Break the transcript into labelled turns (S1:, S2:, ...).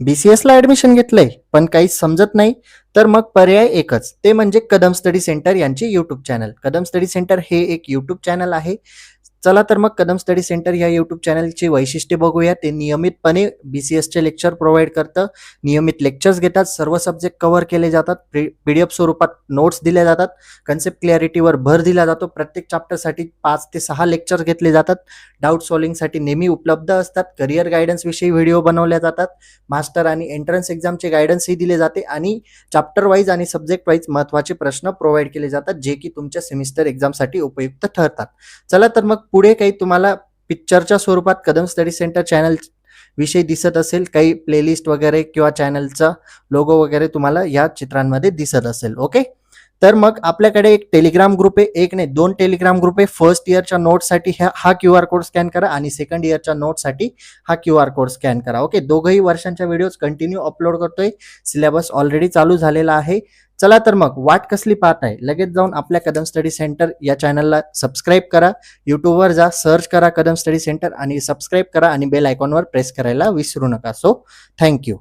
S1: B C एसला admission घेतलंय पण काही समजत नाही. तर मग पर्याय एकच ते म्हणजे कदम स्टडी सेंटर यांचे YouTube channel Kadam study centre हे एक यूट्यूब चॅनल आहे. चला तर मग कदम स्टडी सेंटर या यूट्यूब चॅनलची वैशिष्ट्ये बघूया. ते नियमितपणे बी सी एसचे लेक्चर प्रोव्हाइड करतं. नियमित लेक्चर्स घेतात. सर्व सब्जेक्ट कव्हर केले जातात. पी डी एफ स्वरूपात नोट्स दिल्या जातात. कन्सेप्ट क्लॅरिटीवर भर दिला जातो. प्रत्येक चॅप्टरसाठी पाच ते सहा लेक्चर्स घेतले जातात. डाऊट सॉल्विंगसाठी नेहमी उपलब्ध असतात. करिअर गायडन्सविषयी व्हिडिओ बनवल्या जातात. मास्टर आणि एंट्रन्स एक्झामचे गायडन्सही दिले जाते आणि चॅप्टर वाईज आणि सब्जेक्ट वाईज महत्त्वाचे प्रश्न प्रोव्हाइड केले जातात जे की तुमच्या सेमिस्टर एक्झामसाठी उपयुक्त ठरतात. चला तर मग पुढे काही तुम्हाला पिक्चरच्या स्वरूपात कदम स्टडी सेंटर चॅनल विषयी दिसत असेल काही प्लेलिस्ट वगैरे किंवा चॅनलचा लोगो वगैरे तुम्हाला या चित्रांमध्ये दिसत असेल ओके तर मग आपल्याकडे एक टेलिग्राम ग्रुप आहे एक नाही दोन टेलिग्राम ग्रुप आहे. फर्स्ट इयरच्या नोटसाठी ह्या हा क्यू आर कोड स्कॅन करा आणि सेकंड इयरच्या नोटसाठी हा क्यू आर कोड स्कॅन करा ओके दोघंही वर्षांच्या व्हिडिओज कंटिन्यू अपलोड करतोय. सिलेबस ऑलरेडी चालू झालेला आहे. चला तर मग वाट कसली पाहत आहे लगेच जाऊन आपल्या कदम स्टडी सेंटर या चॅनलला सबस्क्राईब करा युट्यूबवर जा सर्च करा कदम स्टडी सेंटर आणि सबस्क्राईब करा आणि बेल आयकॉनवर प्रेस करायला विसरू नका. So thank you